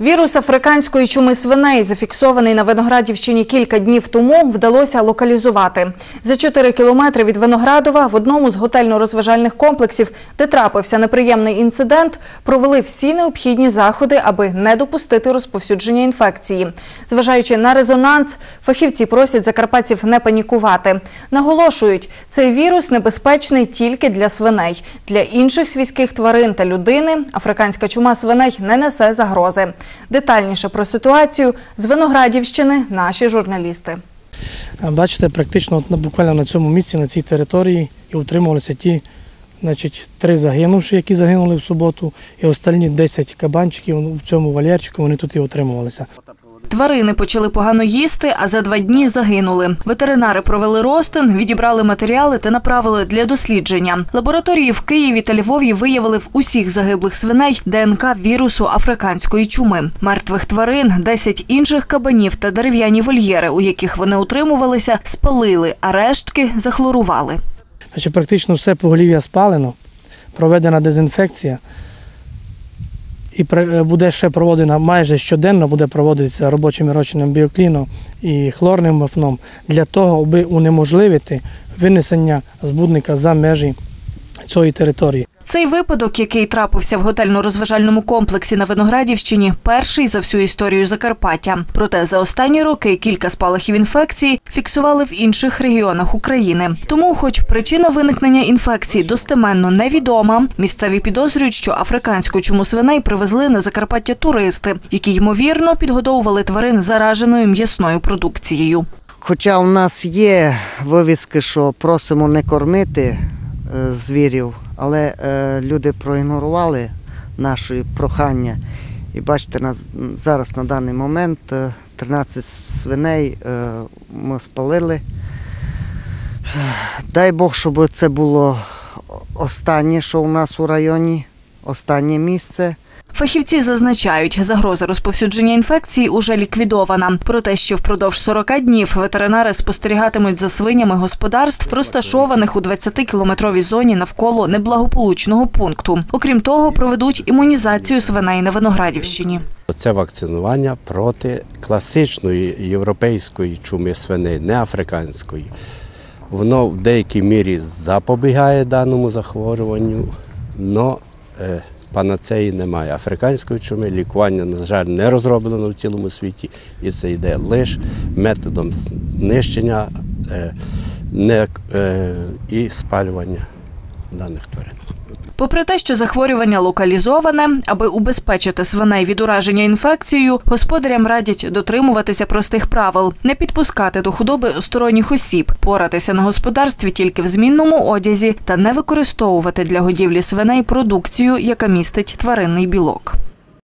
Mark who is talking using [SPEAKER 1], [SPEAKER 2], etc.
[SPEAKER 1] Вірус африканської чуми свиней, зафіксований на Виноградівщині кілька днів тому, вдалося локалізувати. За 4 кілометри від Виноградова в одному з готельно-розважальних комплексів, де трапився неприємний інцидент, провели всі необхідні заходи, аби не допустити розповсюдження інфекції. Зважаючи на резонанс, фахівці просять закарпатців не панікувати. Наголошують, цей вірус небезпечний тільки для свиней. Для інших свійських тварин та людини африканська чума свиней не несе загрози. Детальніше про ситуацію з Виноградівщини наші журналісти.
[SPEAKER 2] Бачите, практично буквально на цьому місці, на цій території, і утримувалися ті, значить, три загинувші, які загинули в суботу, і останні 10 кабанчиків в цьому вольєрчику, вони тут і утримувалися.
[SPEAKER 1] Тварини почали погано їсти, а за два дні загинули. Ветеринари провели розтин, відібрали матеріали та направили для дослідження. Лабораторії в Києві та Львові виявили в усіх загиблих свиней ДНК вірусу африканської чуми. Мертвих тварин, 10 інших кабанів та дерев'яні вольєри, у яких вони утримувалися, спалили, а рештки захлорували.
[SPEAKER 2] Практично все поголів'я спалено, проведена дезінфекція. І буде ще проводена майже щоденно буде проводитися робочим і розчинним біокліном і хлорним вафном для того, аби унеможливити винесення збудника за межі цієї території.
[SPEAKER 1] Цей випадок, який трапився в готельно-розважальному комплексі на Виноградівщині, перший за всю історію Закарпаття. Проте за останні роки кілька спалахів інфекції фіксували в інших регіонах України. Тому, хоч причина виникнення інфекції достеменно невідома, місцеві підозрюють, що африканську чуму свиней привезли на Закарпаття туристи, які ймовірно підгодовували тварин зараженою м'ясною продукцією.
[SPEAKER 3] Хоча у нас є вивіски, що просимо не кормити е, звірів, але е, люди проігнорували наші прохання. І бачите, нас зараз на даний момент е, 13 свиней е, ми спалили. Е, Дай Бог, щоб це було останнє, що у нас у районі, останнє місце.
[SPEAKER 1] Фахівці зазначають, загроза розповсюдження інфекції уже ліквідована. Проте, що впродовж 40 днів ветеринари спостерігатимуть за свинями господарств, розташованих у 20-кілометровій зоні навколо неблагополучного пункту. Окрім того, проведуть імунізацію свиней на Виноградівщині.
[SPEAKER 4] Це вакцинування проти класичної європейської чуми свиней, не африканської. Воно в деякій мірі запобігає даному захворюванню, але панацеї немає. Африканської чуми лікування, на жаль, не розроблено в цілому світі, і це йде лише методом знищення е, не, е, і спалювання даних тварин.
[SPEAKER 1] Попри те, що захворювання локалізоване, аби убезпечити свиней від ураження інфекцією, господарям радять дотримуватися простих правил, не підпускати до худоби сторонніх осіб, поратися на господарстві тільки в змінному одязі та не використовувати для годівлі свиней продукцію, яка містить тваринний білок.